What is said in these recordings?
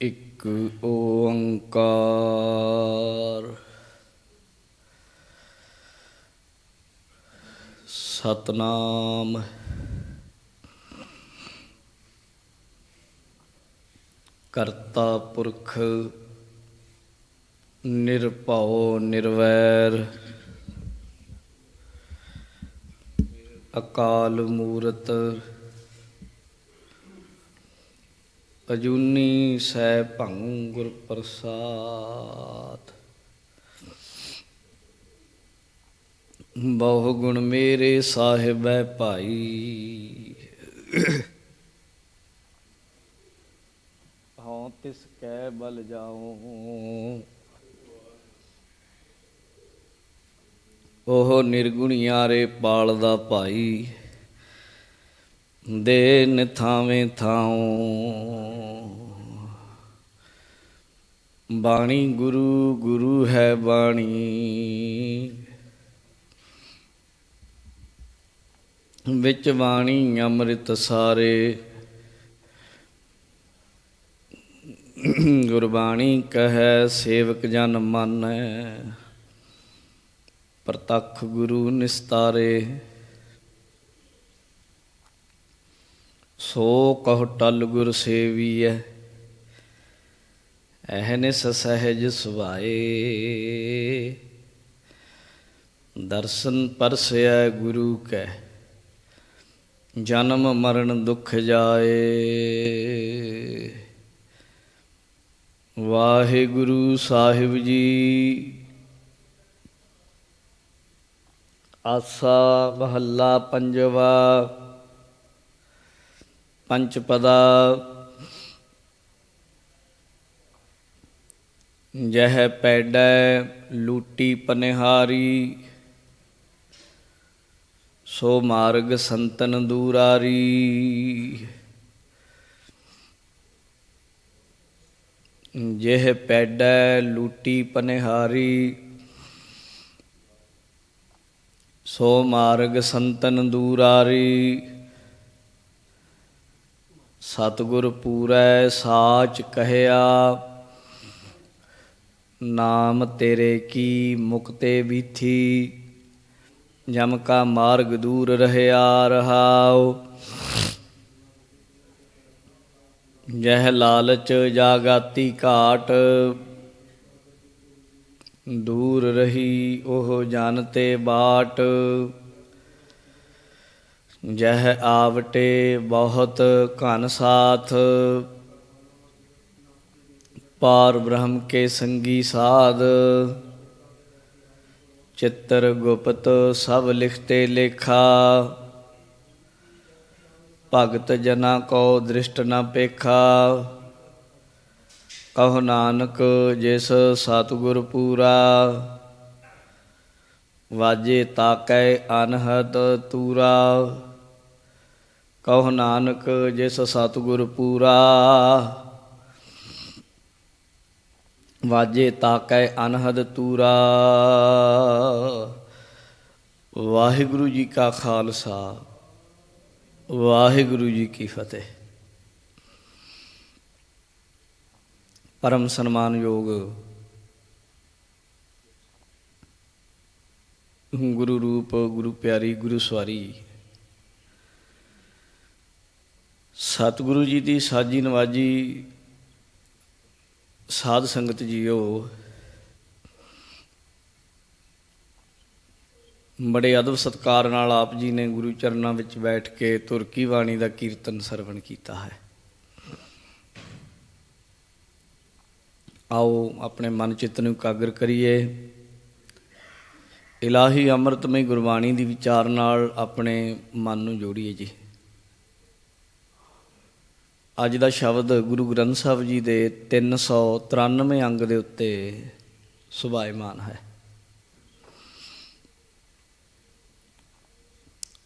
ਇੱਕ ਓੰਕਾਰ ਸਤਨਾਮ ਕਰਤਾ ਪੁਰਖ ਨਿਰਭਉ ਨਿਰਵੈਰ ਅਕਾਲ ਮੂਰਤ। ਅਜੂਨੀ ਸੈ ਭੰ ਗੁਰ ਪ੍ਰਸਾਦ। ਬਹੁ ਗੁਣ ਮੇਰੇ ਸਾਹਿਬੈ ਭਾਈ। ਹਉ ਤਿਸ ਕੈ ਬਲ ਜਾਉ। ਉਹ ਨਿਰਗੁਣਿਆਰੇ ਪਾਲਦਾ ਭਾਈ। ਦੇ ਨਿਥਾਵੇਂ ਥਾਉ। ਬਾਣੀ ਗੁਰੂ ਗੁਰੂ ਹੈ ਬਾਣੀ। ਵਿੱਚ ਬਾਣੀ ਅੰਮ੍ਰਿਤ ਸਾਰੇ। ਗੁਰਬਾਣੀ ਕਹੈ ਸੇਵਕ ਜਨ ਮਾਨੈ। ਪ੍ਰਤੱਖ ਗੁਰੂ ਨਿਸਤਾਰੇ। ਸੋ ਕਹ ਟਲ ਗੁਰ ਸੇਵੀਐ ਐਹਨਿਸ ਸਹਿਜ ਸੁਭਾਏ। ਦਰਸ਼ਨ ਪਰਸੈ ਗੁਰੂ ਕੈ, ਜਨਮ ਮਰਨ ਦੁਖ ਜਾਏ। ਵਾਹਿਗੁਰੂ ਸਾਹਿਬ ਜੀ ਆਸਾ ਮਹੱਲਾ ਪੰਜਵਾ ਪੰਚ ਪਦਾ ਜਹ ਪੈਡੈ ਲੂਟੀ ਪਨਿਹਾਰੀ, ਸੋ ਮਾਰਗ ਸੰਤਨ ਦੂਰਾਰੀ। ਜਿਹ ਪੈਡੈ ਲੂਟੀ ਪਨਿਹਾਰੀ ਸੋ ਮਾਰਗ ਸੰਤਨ ਦੂਰਾਰੀ। ਸਤਿਗੁਰ ਪੂਰੈ ਸਾਚ ਕਹਿਆ, ਨਾਮ ਤੇਰੇ ਕੀ ਮੁਕਤੇ ਬੀਥੀ ਜਮ ਕਾ ਮਾਰਗ ਦੂਰ ਰਹਿਆ ਰਹਾਉ। ਜਹ ਲਾਲਚ ਜਾਗਾਤੀ ਘਾਟ ਦੂਰ ਰਹੀ ਉਹ ਜਨ ਬਾਟ। ਜਹ ਆਵਟੇ ਬਹੁਤ ਘਨ ਸਾਥ। ਪਾਰ ਬ੍ਰਹਮ ਕੇ ਸੰਗੀ ਸਾਧ। ਚਿੱਤਰ ਗੁਪਤ ਸਭ ਲਿਖਤੇ ਲੇਖਾ। ਭਗਤ ਜਨਾ ਕੋ ਦ੍ਰਿਸ਼ਟ ਨ ਪੇਖਾ। ਕਹੋ ਨਾਨਕ ਜਿਸ ਸਤਿਗੁਰ ਪੂਰਾ, ਵਾਜੇ ਤਾਕੈ ਅਨਹਦ ਤੂਰਾ। ਕਹੋ ਨਾਨਕ ਜਿਸ ਸਤਿਗੁਰ ਪੂਰਾ, ਵਾਜੇ ਤਾਕੈ ਅਨਹਦ ਤੂਰਾ। ਵਾਹਿਗੁਰੂ ਜੀ ਕਾ ਖਾਲਸਾ, ਵਾਹਿਗੁਰੂ ਜੀ ਕੀ ਫਤਿਹ। ਪਰਮ ਸਨਮਾਨਯੋਗ ਗੁਰੂ ਰੂਪ, ਗੁਰੂ ਪਿਆਰੀ, ਗੁਰੂ ਸਵਾਰੀ। ਸਤਿਗੁਰੂ ਜੀ ਦੀ ਸਾਜੀ ਨਵਾਜੀ ਸਾਧ ਸੰਗਤ ਜੀਓ, ਬੜੇ ਅਦਬ ਸਤਕਾਰ ਨਾਲ ਆਪ ਜੀ ਨੇ ਗੁਰੂ ਚਰਨਾਂ ਵਿੱਚ ਬੈਠ ਕੇ ਤੁਰਕੀ ਬਾਣੀ ਦਾ ਕੀਰਤਨ ਸਰਵਣ ਕੀਤਾ ਹੈ। ਆਓ ਆਪਣੇ ਮਨ ਚਿੱਤ ਨੂੰ ਇਕਾਗਰ ਕਰੀਏ। ਇਲਾਹੀ ਅੰਮ੍ਰਿਤਮਈ ਗੁਰਬਾਣੀ ਦੀ ਵਿਚਾਰ ਨਾਲ ਆਪਣੇ ਮਨ ਨੂੰ ਜੋੜੀਏ ਜੀ। ਅੱਜ ਦਾ ਸ਼ਬਦ ਗੁਰੂ ਗ੍ਰੰਥ ਸਾਹਿਬ ਜੀ ਦੇ 393 ਅੰਗ ਦੇ ਉੱਤੇ ਸੁਭਾਇਮਾਨ ਹੈ।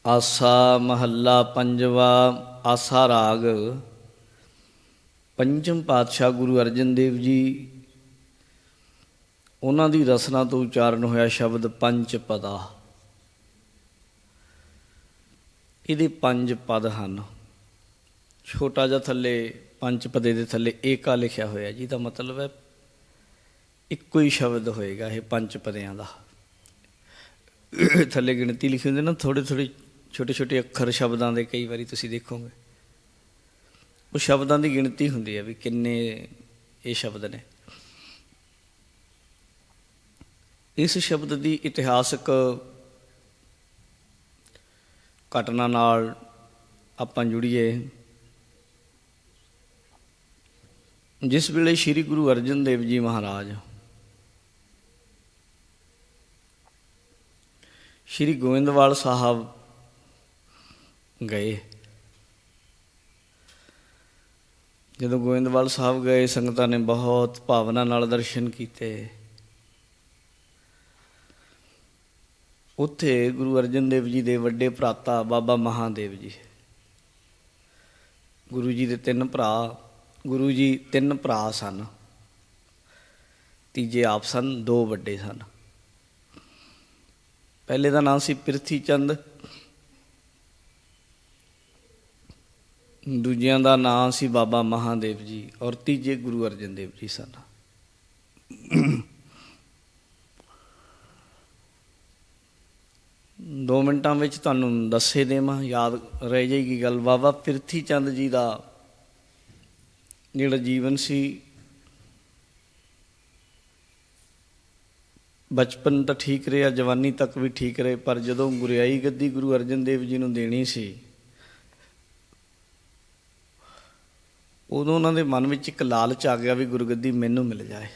ਆਸਾ ਮਹੱਲਾ ਪੰਜਵਾ, ਆਸਾ ਰਾਗ। ਪੰਚਮ ਪਾਤਸ਼ਾਹ ਗੁਰੂ ਅਰਜਨ ਦੇਵ ਜੀ ਉਹਨਾਂ ਦੀ ਰਸਨਾ ਤੋਂ ਉਚਾਰਨ ਹੋਇਆ ਸ਼ਬਦ ਪੰਜ ਪਦਾ। ਇਹਦੇ ਪੰਜ ਪਦ ਹਨ। ਛੋਟਾ ਜਿਹਾ ਥੱਲੇ, ਪੰਜ ਪਦੇ ਦੇ ਥੱਲੇ ਏਕਾ ਲਿਖਿਆ ਹੋਇਆ ਜਿਹਦਾ ਮਤਲਬ ਹੈ ਇੱਕੋ ਹੀ ਸ਼ਬਦ ਹੋਏਗਾ ਇਹ ਪੰਜ ਪਦਿਆਂ ਦਾ। ਥੱਲੇ ਗਿਣਤੀ ਲਿਖੀ ਹੁੰਦੀ ਨਾ ਥੋੜੇ ਥੋੜੇ ਛੋਟੇ ਛੋਟੇ ਅੱਖਰ ਸ਼ਬਦਾਂ ਦੇ ਕਈ ਵਾਰੀ ਤੁਸੀਂ ਦੇਖੋਗੇ। ਉਹ ਸ਼ਬਦਾਂ ਦੀ ਗਿਣਤੀ ਹੁੰਦੀ ਹੈ ਵੀ ਕਿੰਨੇ ਇਹ ਸ਼ਬਦ ਨੇ। ਇਸ ਸ਼ਬਦ ਦੀ ਇਤਿਹਾਸਕ ਘਟਨਾ ਨਾਲ ਆਪਾਂ ਜੁੜੀਏ। ਜਿਸ ਵੇਲੇ ਸ੍ਰੀ ਗੁਰੂ ਅਰਜਨ ਦੇਵ ਜੀ ਮਹਾਰਾਜ ਸ੍ਰੀ ਗੋਇੰਦਵਾਲ ਸਾਹਿਬ ਗਏ, ਜਦੋਂ ਗੋਇੰਦਵਾਲ ਸਾਹਿਬ ਗਏ, ਸੰਗਤਾਂ ਨੇ ਬਹੁਤ ਭਾਵਨਾ ਨਾਲ ਦਰਸ਼ਨ ਕੀਤੇ। ਉੱਥੇ ਗੁਰੂ ਅਰਜਨ ਦੇਵ ਜੀ ਦੇ ਵੱਡੇ ਭਰਾਤਾ ਬਾਬਾ ਮਹਾਦੇਵ ਜੀ। ਗੁਰੂ ਜੀ ਦੇ ਤਿੰਨ ਭਰਾ, ਗੁਰੂ ਜੀ ਤਿੰਨ ਭਰਾ ਸਨ। ਤੀਜੇ ਆਪ ਸਨ, ਦੋ ਵੱਡੇ ਸਨ। ਪਹਿਲੇ ਦਾ ਨਾਮ ਸੀ ਪ੍ਰਿਥੀ ਚੰਦ ਦੂਜਿਆਂ ਦਾ ਨਾਮ ਸੀ ਬਾਬਾ ਮਹਾਦੇਵ ਜੀ ਔਰ ਤੀਜੇ ਗੁਰੂ ਅਰਜਨ ਦੇਵ ਜੀ ਸਨ। ਦੋ ਮਿੰਟਾਂ ਵਿੱਚ ਤੁਹਾਨੂੰ ਦੱਸੇ ਦੇਵਾਂ, ਯਾਦ ਰਹਿ ਜਾਏਗੀ ਗੱਲ। ਬਾਬਾ ਪ੍ਰਿਥੀ ਚੰਦ ਜੀ ਦਾ ਜਿਹੜਾ ਜੀਵਨ ਸੀ, ਬਚਪਨ ਤਾਂ ਠੀਕ ਰਿਹਾ, ਜਵਾਨੀ ਤੱਕ ਵੀ ਠੀਕ ਰਹੇ, ਪਰ ਜਦੋਂ ਗੁਰਿਆਈ ਗੱਦੀ ਗੁਰੂ ਅਰਜਨ ਦੇਵ ਜੀ ਨੂੰ ਦੇਣੀ ਸੀ, ਉਦੋਂ ਉਹਨਾਂ ਦੇ ਮਨ ਵਿੱਚ ਇੱਕ ਲਾਲਚ ਆ ਗਿਆ ਵੀ ਗੁਰਗੱਦੀ ਮੈਨੂੰ ਮਿਲ ਜਾਏ।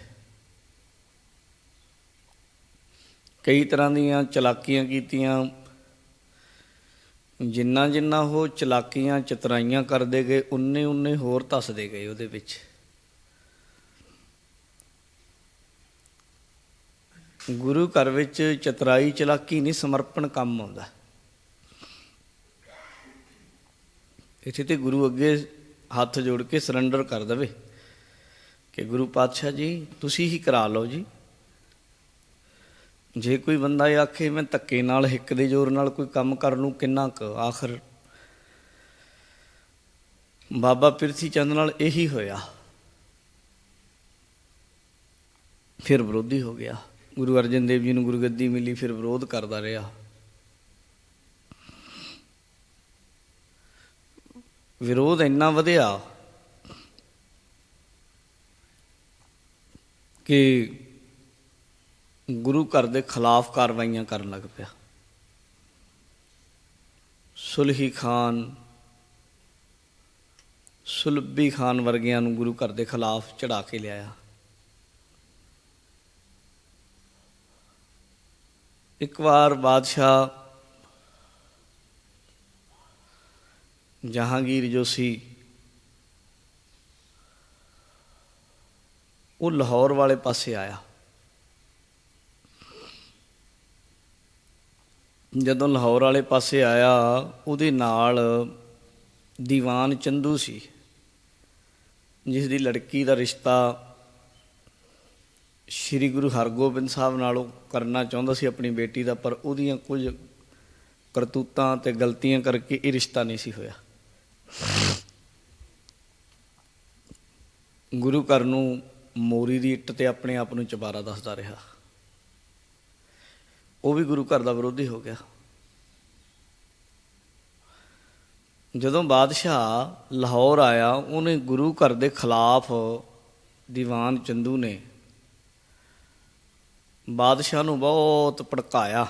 ਕਈ ਤਰ੍ਹਾਂ ਦੀਆਂ ਚਲਾਕੀਆਂ ਕੀਤੀਆਂ। ਜਿੰਨਾ ਜਿੰਨਾ ਉਹ ਚਲਾਕੀਆਂ ਚਤਰਾਈਆਂ ਕਰਦੇ ਗਏ, ਉਨੇ ਉਨੇ ਹੋਰ ਧੱਸਦੇ ਗਏ ਉਹਦੇ ਵਿੱਚ। ਗੁਰੂ ਘਰ ਵਿੱਚ ਚਤਰਾਈ ਚਲਾਕੀ ਨਹੀਂ, ਸਮਰਪਣ ਕੰਮ ਆਉਂਦਾ। ਇੱਥੇ ਤੇ ਗੁਰੂ ਅੱਗੇ ਹੱਥ ਜੋੜ ਕੇ ਸਰੈਂਡਰ ਕਰ ਦਵੇ ਕਿ ਗੁਰੂ ਪਾਤਸ਼ਾਹ ਜੀ, ਤੁਸੀਂ ਹੀ ਕਰਾ ਲਓ ਜੀ। ਜੇ ਕੋਈ ਬੰਦਾ ਇਹ ਆਖੇ, ਮੈਂ ਧੱਕੇ ਨਾਲ ਹਿੱਕ ਦੇ ਜ਼ੋਰ ਨਾਲ ਕੋਈ ਕੰਮ ਕਰ ਲੂੰ, ਕਿੰਨਾ ਕੁ ਆਖਰ? ਬਾਬਾ ਪਿਰਥੀ ਚੰਦ ਨਾਲ ਇਹੀ ਹੋਇਆ। ਫਿਰ ਵਿਰੋਧੀ ਹੋ ਗਿਆ। ਗੁਰੂ ਅਰਜਨ ਦੇਵ ਜੀ ਨੂੰ ਗੁਰਗੱਦੀ ਮਿਲੀ, ਫਿਰ ਵਿਰੋਧ ਕਰਦਾ ਰਿਹਾ। ਵਿਰੋਧ ਇੰਨਾ ਵਧਿਆ ਕਿ ਗੁਰੂ ਘਰ ਦੇ ਖਿਲਾਫ ਕਾਰਵਾਈਆਂ ਕਰਨ ਲੱਗ ਪਿਆ। ਸੁਲਹੀ ਖਾਨ, ਸੁਲਬੀ ਖਾਨ ਵਰਗਿਆਂ ਨੂੰ ਗੁਰੂ ਘਰ ਦੇ ਖਿਲਾਫ ਚੜਾ ਕੇ ਲਿਆਇਆ। ਇੱਕ ਵਾਰ ਬਾਦਸ਼ਾਹ ਜਹਾਂਗੀਰ ਜੋ ਸੀ, ਉਹ ਲਾਹੌਰ ਵਾਲੇ ਪਾਸੇ ਆਇਆ। ਜਦੋਂ ਲਾਹੌਰ ਵਾਲੇ ਪਾਸੇ ਆਇਆ, ਉਹਦੇ ਨਾਲ ਦੀਵਾਨ ਚੰਦੂ ਸੀ ਜਿਸ ਦੀ ਲੜਕੀ ਦਾ ਰਿਸ਼ਤਾ ਸ੍ਰੀ ਗੁਰੂ ਹਰਗੋਬਿੰਦ ਸਾਹਿਬ ਨਾਲੋਂ ਕਰਨਾ ਚਾਹੁੰਦਾ ਸੀ ਆਪਣੀ ਬੇਟੀ ਦਾ, ਪਰ ਉਹਦੀਆਂ ਕੁਝ ਕਰਤੂਤਾਂ ਤੇ ਗਲਤੀਆਂ ਕਰਕੇ ਇਹ ਰਿਸ਼ਤਾ ਨਹੀਂ ਸੀ ਹੋਇਆ। ਗੁਰੂ ਘਰ ਨੂੰ ਮੋਰੀ ਦੀ ਇੱਟ ਤੇ ਆਪਣੇ ਆਪ ਨੂੰ ਚਬਾਰਾ ਦੱਸਦਾ ਰਿਹਾ। ਉਹ ਵੀ ਗੁਰੂ ਘਰ ਦਾ ਵਿਰੋਧੀ ਹੋ ਗਿਆ। ਜਦੋਂ ਬਾਦਸ਼ਾਹ ਲਾਹੌਰ ਆਇਆ, ਉਹਨੇ ਗੁਰੂ ਘਰ ਦੇ ਖਿਲਾਫ ਦੀਵਾਨ ਚੰਦੂ ਨੇ ਬਾਦਸ਼ਾਹ ਨੂੰ ਬਹੁਤ ਭੜਕਾਇਆ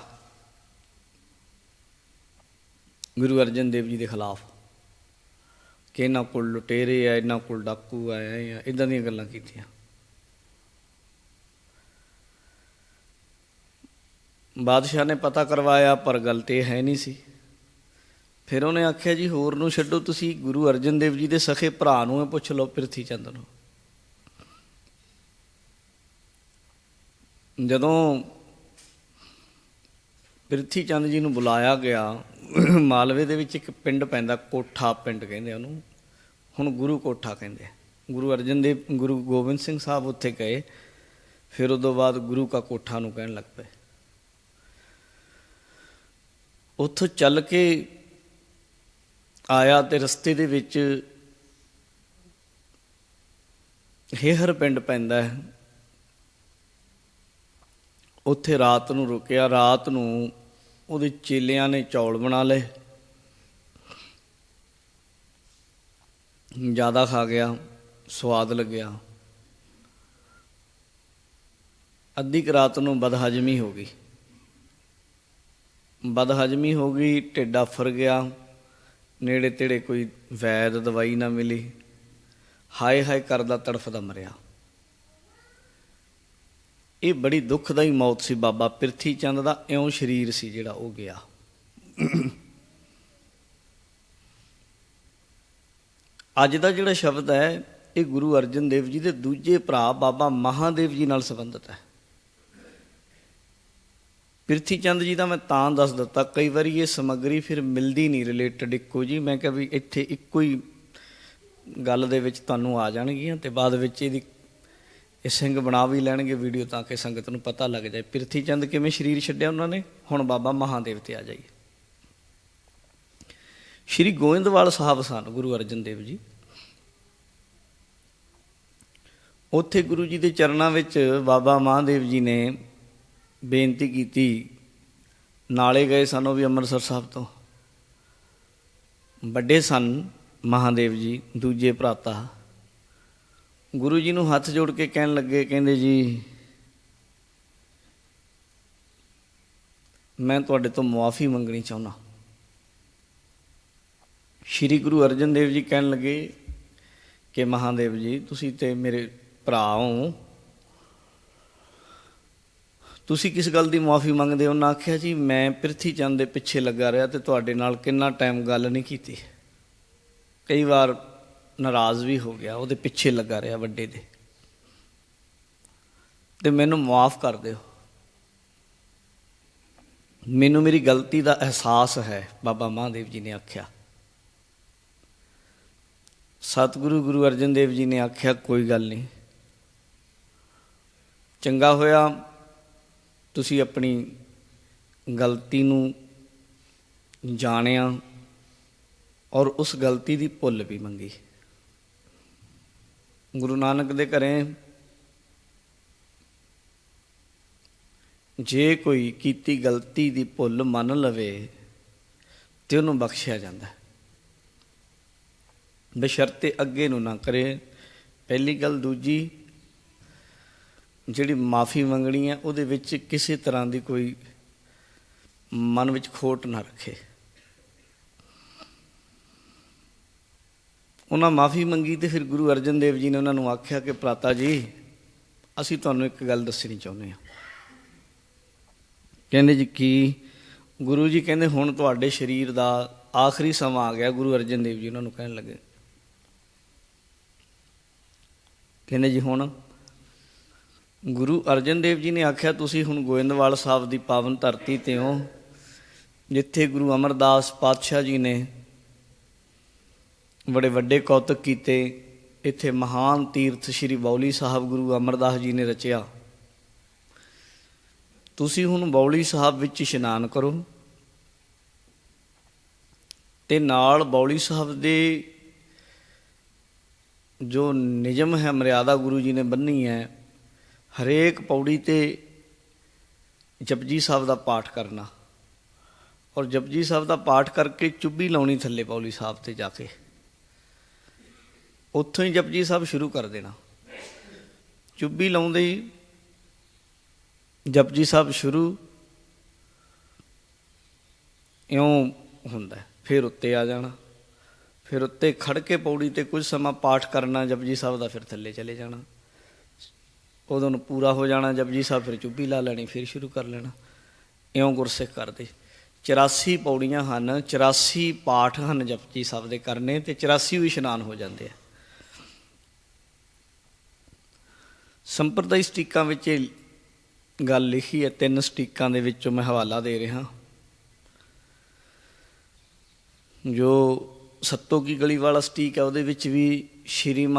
ਗੁਰੂ ਅਰਜਨ ਦੇਵ ਜੀ ਦੇ ਖਿਲਾਫ ਕਿ ਇਹਨਾਂ ਕੋਲ ਲੁਟੇਰੇ ਆ, ਇਹਨਾਂ ਕੋਲ ਡਾਕੂ ਆਏ ਆ ਇਦਾਂ ਦੀਆਂ ਗੱਲਾਂ ਕੀਤੀਆਂ। ਬਾਦਸ਼ਾਹ ਨੇ ਪਤਾ ਕਰਵਾਇਆ, ਪਰ ਗੱਲ ਤੇ ਹੈ ਨਹੀਂ ਸੀ। ਫਿਰ ਉਹਨੇ ਆਖਿਆ, ਜੀ, ਹੋਰ ਨੂੰ ਛੱਡੋ, ਤੁਸੀਂ ਗੁਰੂ ਅਰਜਨ ਦੇਵ ਜੀ ਦੇ ਸਖੇ ਭਰਾ ਨੂੰ ਪੁੱਛ ਲਓ ਪ੍ਰਿਥੀ ਚੰਦ ਨੂੰ। ਜਦੋਂ ਪ੍ਰਿਥੀ ਚੰਦ ਜੀ ਨੂੰ ਬੁਲਾਇਆ ਗਿਆ, ਮਾਲਵੇ ਦੇ ਵਿੱਚ ਇੱਕ ਪਿੰਡ ਪੈਂਦਾ, ਕੋਠਾ ਪਿੰਡ ਕਹਿੰਦੇ ਉਹਨੂੰ। ਹੁਣ ਗੁਰੂ ਕੋਠਾ ਕਹਿੰਦੇ ਗੁਰੂ ਅਰਜਨ ਦੇਵ, ਗੁਰੂ ਗੋਬਿੰਦ ਸਿੰਘ ਸਾਹਿਬ ਉੱਥੇ ਗਏ। ਫਿਰ ਉਦੋਂ ਬਾਅਦ ਗੁਰੂ ਕਾ ਕੋਠਾ ਨੂੰ ਕਹਿਣ ਲੱਗ ਪਏ। ਉੱਥੋਂ ਚੱਲ ਕੇ ਆਇਆ ਤੇ ਰਸਤੇ ਦੇ ਵਿੱਚ ਹੇਹਰ ਪਿੰਡ ਪੈਂਦਾ ਹੈ। ਉੱਥੇ ਰਾਤ ਨੂੰ ਰੁਕਿਆ, ਰਾਤ ਨੂੰ ਉਹਦੇ ਚੇਲਿਆਂ ਨੇ ਚੌਲ ਬਣਾ ਲਏ। ਜ਼ਿਆਦਾ ਖਾ ਗਿਆ, ਸਵਾਦ ਲੱਗਿਆ। ਅੱਧੀ ਕੁ ਰਾਤ ਨੂੰ ਬਦਹਜਮੀ ਹੋ ਗਈ। ਬਦਹਜਮੀ ਹੋ ਗਈ, ਢਿੱਡ ਆਫਰ ਗਿਆ। ਨੇੜੇ ਤੇੜੇ ਕੋਈ ਵੈਦ ਦਵਾਈ ਨਾ ਮਿਲੀ। ਹਾਏ ਹਾਏ ਕਰਦਾ ਤੜਫਦਾ ਮਰਿਆ। ਇਹ ਬੜੀ ਦੁਖਦਾਈ ਮੌਤ ਸੀ ਬਾਬਾ। ਪਿਰਥੀ ਚੰਦ ਦਾ ਇਉਂ ਸਰੀਰ ਸੀ ਜਿਹੜਾ ਉਹ ਗਿਆ। ਅੱਜ ਦਾ ਜਿਹੜਾ ਸ਼ਬਦ ਹੈ, ਇਹ ਗੁਰੂ ਅਰਜਨ ਦੇਵ ਜੀ ਦੇ ਦੂਜੇ ਭਰਾ ਬਾਬਾ ਮਹਾਦੇਵ ਜੀ ਨਾਲ ਸੰਬੰਧਿਤ ਹੈ। ਪ੍ਰਿਥੀ ਚੰਦ ਜੀ ਦਾ ਮੈਂ ਤਾਂ ਦੱਸ ਦਿੱਤਾ, ਕਈ ਵਾਰੀ ਇਹ ਸਮੱਗਰੀ ਫਿਰ ਮਿਲਦੀ ਨਹੀਂ ਰਿਲੇਟਡ ਇੱਕੋ ਜੀ ਮੈਂ ਕਿਹਾ ਵੀ ਇੱਥੇ ਇੱਕੋ ਹੀ ਗੱਲ ਦੇ ਵਿੱਚ ਤੁਹਾਨੂੰ ਆ ਜਾਣਗੀਆਂ ਤੇ ਬਾਅਦ ਵਿੱਚ ਇਹਦੀ ਇਹ ਸਿੰਘ ਬਣਾ ਵੀ ਲੈਣਗੇ ਵੀਡੀਓ ਤਾਂ ਕਿ ਸੰਗਤ ਨੂੰ ਪਤਾ ਲੱਗ ਜਾਏ। ਪ੍ਰਿਥੀ ਚੰਦ ਕਿਵੇਂ ਸਰੀਰ ਛੱਡਿਆ ਉਹਨਾਂ ਨੇ? ਹੁਣ ਬਾਬਾ ਮਹਾਦੇਵ ਤੇ ਆ ਜਾਈਏ। ਸ਼੍ਰੀ ਗੋਇੰਦਵਾਲ ਸਾਹਿਬ ਸਨ, ਗੁਰੂ ਅਰਜਨ ਦੇਵ ਜੀ। ਉੱਥੇ ਗੁਰੂ ਜੀ ਦੇ ਚਰਨਾਂ ਵਿੱਚ ਬਾਬਾ ਮਹਾਦੇਵ ਜੀ ਨੇ ਬੇਨਤੀ ਕੀਤੀ, ਨਾਲੇ ਗਏ ਸਨ ਉਹ ਵੀ ਅੰਮ੍ਰਿਤਸਰ ਸਾਹਿਬ ਤੋਂ। ਵੱਡੇ ਸਨ ਮਹਾਦੇਵ ਜੀ, ਦੂਜੇ ਭਰਾਤਾ। ਗੁਰੂ ਜੀ ਨੂੰ ਹੱਥ ਜੋੜ ਕੇ ਕਹਿਣ ਲੱਗੇ, ਕਹਿੰਦੇ ਜੀ, ਮੈਂ ਤੁਹਾਡੇ ਤੋਂ ਮੁਆਫੀ ਮੰਗਣੀ ਚਾਹੁੰਦਾ। ਸ਼੍ਰੀ ਗੁਰੂ ਅਰਜਨ ਦੇਵ ਜੀ ਕਹਿਣ ਲੱਗੇ ਕਿ ਮਹਾਦੇਵ ਜੀ, ਤੁਸੀਂ ਤੇ ਮੇਰੇ ਭਰਾ ਹੋ। ਤੁਸੀਂ ਕਿਸ ਗੱਲ ਦੀ ਮੁਆਫੀ ਮੰਗਦੇ ਹੋ? ਉਹਨਾਂ ਆਖਿਆ, ਜੀ, ਮੈਂ ਪ੍ਰਿਥੀ ਚੰਦ ਦੇ ਪਿੱਛੇ ਲੱਗਾ ਰਿਹਾ ਤੇ ਤੁਹਾਡੇ ਨਾਲ ਕਿੰਨਾ ਟਾਈਮ ਗੱਲ ਨਹੀਂ ਕੀਤੀ। ਕਈ ਵਾਰ ਨਾਰਾਜ਼ ਵੀ ਹੋ ਗਿਆ, ਉਹਦੇ ਪਿੱਛੇ ਲੱਗਾ ਰਿਹਾ ਵੱਡੇ ਦੇ। ਤੇ ਮੈਨੂੰ ਮਾਫ ਕਰ ਦਿਓ। ਮੈਨੂੰ ਮੇਰੀ ਗਲਤੀ ਦਾ ਅਹਿਸਾਸ ਹੈ, ਬਾਬਾ ਮਹਾਦੇਵ ਜੀ ਨੇ ਆਖਿਆ। ਸਤਿਗੁਰੂ ਗੁਰੂ ਅਰਜਨ ਦੇਵ ਜੀ ਨੇ ਆਖਿਆ, ਕੋਈ ਗੱਲ ਨਹੀਂ। ਚੰਗਾ ਹੋਇਆ ਤੁਸੀਂ ਆਪਣੀ ਗਲਤੀ ਨੂੰ ਜਾਣਿਆ ਔਰ ਉਸ ਗਲਤੀ ਦੀ ਭੁੱਲ ਵੀ ਮੰਗੀ। ਗੁਰੂ ਨਾਨਕ ਦੇ ਘਰੇ ਜੇ ਕੋਈ ਕੀਤੀ ਗਲਤੀ ਦੀ ਭੁੱਲ ਮੰਨ ਲਵੇ ਤੇ ਉਹਨੂੰ ਬਖਸ਼ਿਆ ਜਾਂਦਾ ਬਸ਼ਰਤੇ ਅੱਗੇ ਨੂੰ ਨਾ ਕਰੇ। ਪਹਿਲੀ ਗੱਲ ਦੂਜੀ ਜਿਹੜੀ ਮਾਫੀ ਮੰਗਣੀ ਹੈ, ਉਹਦੇ ਵਿੱਚ ਕਿਸੇ ਤਰ੍ਹਾਂ ਦੀ ਕੋਈ ਮਨ ਵਿੱਚ ਖੋਟ ਨਾ ਰੱਖੇ। ਉਹਨਾਂ ਮਾਫੀ ਮੰਗੀ ਤੇ ਫਿਰ ਗੁਰੂ ਅਰਜਨ ਦੇਵ ਜੀ ਨੇ ਉਹਨਾਂ ਨੂੰ ਆਖਿਆ ਕਿ ਪ੍ਰਾਤਾ ਜੀ, ਅਸੀਂ ਤੁਹਾਨੂੰ ਇੱਕ ਗੱਲ ਦੱਸਣੀ ਚਾਹੁੰਦੇ ਹਾਂ। ਕਹਿੰਦੇ ਜੀ ਕੀ? ਗੁਰੂ ਜੀ ਕਹਿੰਦੇ, ਹੁਣ ਤੁਹਾਡੇ ਸਰੀਰ ਦਾ ਆਖਰੀ ਸਮਾਂ ਆ ਗਿਆ, ਗੁਰੂ ਅਰਜਨ ਦੇਵ ਜੀ ਉਹਨਾਂ ਨੂੰ ਕਹਿਣ ਲੱਗੇ। ਕਹਿੰਦੇ ਜੀ ਹੁਣ ਗੁਰੂ ਅਰਜਨ ਦੇਵ ਜੀ ਨੇ ਆਖਿਆ, ਤੁਸੀਂ ਹੁਣ ਗੋਇੰਦਵਾਲ ਸਾਹਿਬ ਦੀ ਪਾਵਨ ਧਰਤੀ ਤੇ ਹੋ, ਜਿੱਥੇ ਗੁਰੂ ਅਮਰਦਾਸ ਪਾਤਸ਼ਾਹ ਜੀ ਨੇ ਬੜੇ ਵੱਡੇ ਕੌਤਕ ਕੀਤੇ, ਇੱਥੇ ਮਹਾਨ ਤੀਰਥ ਸ੍ਰੀ ਬੌਲੀ ਸਾਹਿਬ ਗੁਰੂ ਅਮਰਦਾਸ ਜੀ ਨੇ ਰਚਿਆ। ਤੁਸੀਂ ਹੁਣ ਬੌਲੀ ਸਾਹਿਬ ਵਿੱਚ ਇਸ਼ਨਾਨ ਕਰੋ ਤੇ ਨਾਲ ਬੌਲੀ ਸਾਹਿਬ ਦੇ ਜੋ ਨਿਯਮ ਹੈ, ਮਰਿਆਦਾ ਗੁਰੂ ਜੀ ਨੇ ਬੰਨੀ ਹੈ ਹਰੇਕ ਪੌੜੀ ਤੇ ਜਪਜੀ ਸਾਹਿਬ ਦਾ ਪਾਠ ਕਰਨਾ। ਔਰ ਜਪਜੀ ਸਾਹਿਬ ਦਾ ਪਾਠ ਕਰਕੇ ਚੁੱਭੀ ਲਾਉਣੀ ਥੱਲੇ ਪੌਲੀ ਸਾਹਿਬ ਤੇ ਜਾ ਕੇ। ਉੱਥੋਂ ਹੀ ਜਪਜੀ ਸਾਹਿਬ ਸ਼ੁਰੂ ਕਰ ਦੇਣਾ। ਚੁੱਭੀ ਲਾਉਂਦੇ ਹੀ ਜਪਜੀ ਸਾਹਿਬ ਸ਼ੁਰੂ ਇਉਂ ਹੁੰਦਾ ਫਿਰ ਉੱਤੇ ਆ ਜਾਣਾ। ਫਿਰ ਉੱਤੇ ਖੜ ਕੇ ਪੌੜੀ ਤੇ ਕੁਝ ਸਮਾਂ ਪਾਠ ਕਰਨਾ, ਜਪਜੀ ਸਾਹਿਬ ਦਾ ਫਿਰ ਥੱਲੇ ਚਲੇ ਜਾਣਾ। ਉਦੋਂ ਨੂੰ ਪੂਰਾ ਹੋ ਜਾਣਾ, ਜਪਜੀ ਸਾਹਿਬ ਫਿਰ ਚੁੱਭੀ ਲਾ ਲੈਣੀ, ਫਿਰ ਸ਼ੁਰੂ ਕਰ ਲੈਣਾ। ਇਉਂ ਗੁਰਸਿੱਖ ਕਰਦੇ। 84 ਪੌੜੀਆਂ ਹਨ 84 ਪਾਠ ਹਨ ਜਪਜੀ ਸਾਹਿਬ ਦੇ ਕਰਨੇ ਤੇ 84 ਵੀ ਇਸ਼ਨਾਨ ਹੋ ਜਾਂਦੇ ਆ। ਸੰਪਰਦਾਇ ਸਟੀਕਾਂ ਵਿੱਚ ਇਹ ਗੱਲ ਲਿਖੀ ਹੈ, ਤਿੰਨ ਸਟੀਕਾਂ ਦੇ ਵਿੱਚੋਂ ਮੈਂ ਹਵਾਲਾ ਦੇ ਰਿਹਾ। ਜੋ ਸੱਤੋ ਕੀ ਗਲੀ ਵਾਲਾ ਸਟੀਕ ਹੈ, ਉਹਦੇ ਵਿੱਚ ਵੀ ਸ਼੍ਰੀਮਾਨ